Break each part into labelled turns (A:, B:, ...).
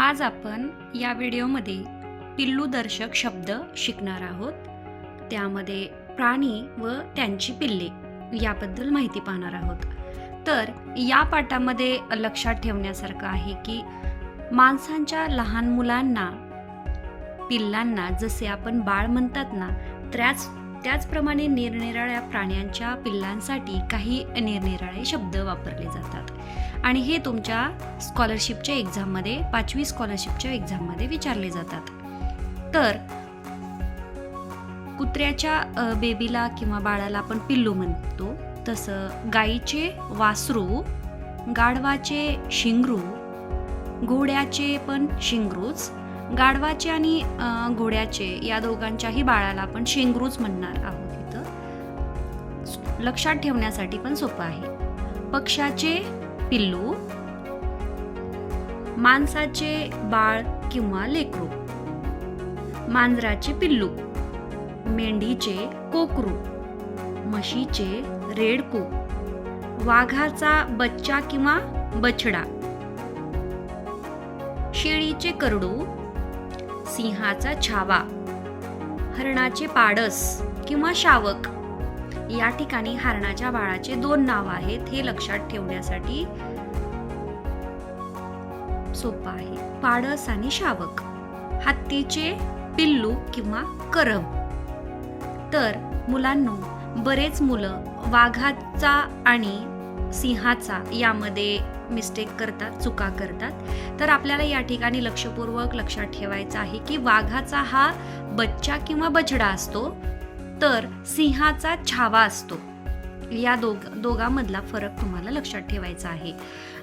A: आज आपण या व्हिडिओमध्ये पिल्लूदर्शक शब्द शिकणार आहोत. त्यामध्ये प्राणी व त्यांची पिल्ले याबद्दल माहिती पाहणार आहोत. तर या पाठामध्ये लक्षात ठेवण्यासारखं आहे की माणसांच्या लहान मुलांना पिल्लांना जसे आपण बाळ म्हणतात ना त्याच त्याचप्रमाणे निरनिराळ्या प्राण्यांच्या पिल्लांसाठी काही निरनिराळे शब्द वापरले जातात. आणि हे तुमच्या स्कॉलरशिपच्या एक्झाममध्ये पाचवी स्कॉलरशिपच्या एक्झाममध्ये विचारले जातात. तर कुत्र्याच्या बेबीला किंवा बाळाला आपण पिल्लू म्हणतो. तसं गाईचे वासरू गाढवाचे शिंगरू घोड्याचे पण शिंगरूच गाढवाचे आणि घोड्याचे या दोघांच्याही बाळाला आपण शेंगरूच म्हणणार आहोत इथं. लक्षात ठेवण्यासाठी पण सोपं आहे. पक्षाचे पिल्लू माणसाचे बाळ किंवा लेकरू मांजराचे पिल्लू मेंढीचे कोकरू म्हशीचे रेडकू वाघाचा बच्चा किंवा बछडा शेळीचे करडू सिंहाचा छावा. हरणाचे पाडस किंवा शावक. या ठिकाणी हरणाच्या बाळाचे दोन नाव आहेत हे लक्षात ठेवण्यासाठी सोपं आहे. पाडस आणि शावक. हत्तीचे पिल्लू किंवा करम. तर मुलांनो बरेच मुलं वाघाचा आणि सिंहाचा यामध्ये मिस्टेक करतात चुका करतात. तर आपल्याला या ठिकाणी लक्षपूर्वक लक्षात ठेवायचं आहे की वाघाचा हा बच्चा किंवा बछडा असतो तर सिंहाचा छावा असतो. या दोघ दोघांमधला फरक तुम्हाला लक्षात ठेवायचा आहे.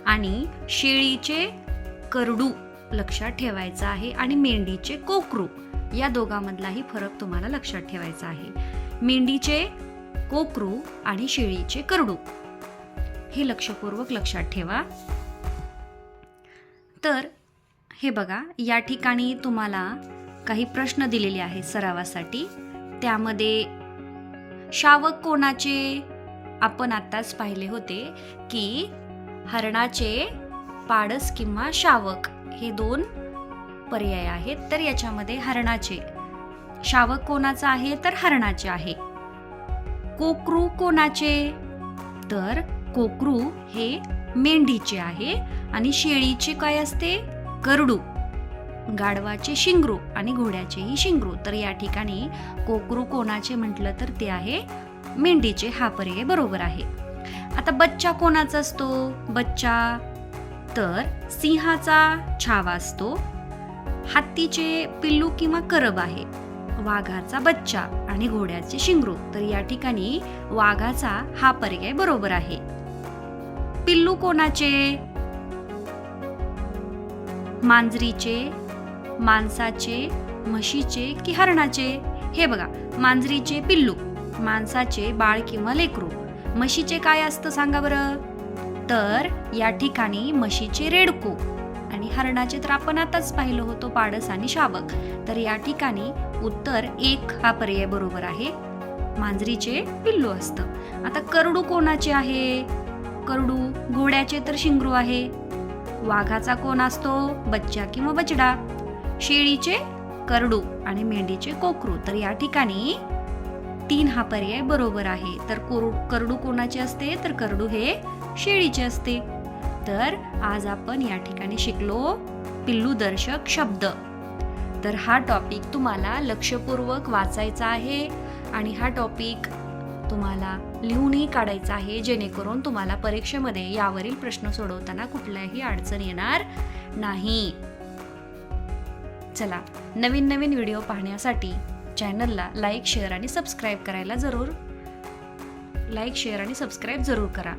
A: आणि शेळीचे करडू लक्षात ठेवायचा आहे आणि मेंढीचे कोकरू या दोघांमधलाही फरक तुम्हाला लक्षात ठेवायचा आहे. मेंढीचे कोकरू आणि शेळीचे करडू. हे लक्षपूर्वक लक्षात ठेवा. तर हे बघा या ठिकाणी तुम्हाला काही प्रश्न दिलेले आहेत सरावासाठी. त्यामध्ये शावक कोणाचे? आपण आत्ताच पाहिले होते की हरणाचे पाडस किंवा शावक हे दोन पर्याय आहेत. तर याच्यामध्ये हरणाचे. शावक कोणाचा आहे? तर हरणाचे आहे. कोकरू कोणाचे? तर कोकरू हे मेंढीचे आहे आणि शेळीचे काय असते? करडू. गाढवाचे शिंगरू आणि घोड्याचेही शिंगरू. तर या ठिकाणी कोकरू कोणाचे म्हटलं तर ते आहे मेंढीचे. हा पर्याय बरोबर आहे. आता बच्चा कोणाचा असतो? बच्चा. तर सिंहाचा छावा असतो. हत्तीचे पिल्लू किंवा करब आहे. वाघाचा बच्चा आणि घोड्याचे शिंगरू. तर या ठिकाणी वाघाचा हा पर्याय बरोबर आहे. पिल्लू कोणाचे? मांजरीचे माणसाचे म्हशीचे की हरणाचे? हे बघा मांजरीचे पिल्लू माणसाचे बाळ किंवा लेकरू. म्हशीचे काय असतं सांगा बरं? तर या ठिकाणी म्हशीचे रेडकू आणि हरणाचे तर आपण आताच पाहिलं होतो पाडस आणि शावक तर या ठिकाणी उत्तर एक हा पर्याय बरोबर आहे. मांजरीचे पिल्लू असतं. आता करडू कोणाचे आहे? करडू घोड्याचे तर शिंगरू आहे. वाघाचा कोण असतो? बच्चा किंवा बछडा? शेळीचे करडू आणि मेंढीचे कोकरू. तर या ठिकाणी तीन हा पर्याय बरोबर आहे. तर करडू कोणाचे असते? तर करडू हे शेळीचे असते. तर आज आपण या ठिकाणी शिकलो पिल्लू दर्शक शब्द. तर हा टॉपिक तुम्हाला लक्षपूर्वक वाचायचा आहे आणि हा टॉपिक तुम्हाला लिहूनही काढायचा आहे जेणेकरून तुम्हाला परीक्षेमध्ये यावरील प्रश्न सोडवताना कुठल्याही अडचण येणार नाही. चला नवीन नवीन व्हिडिओ पाहण्यासाठी चॅनलला लाईक शेअर आणि सबस्क्राईब करायला जरूर लाईक शेअर आणि सबस्क्राईब जरूर करा.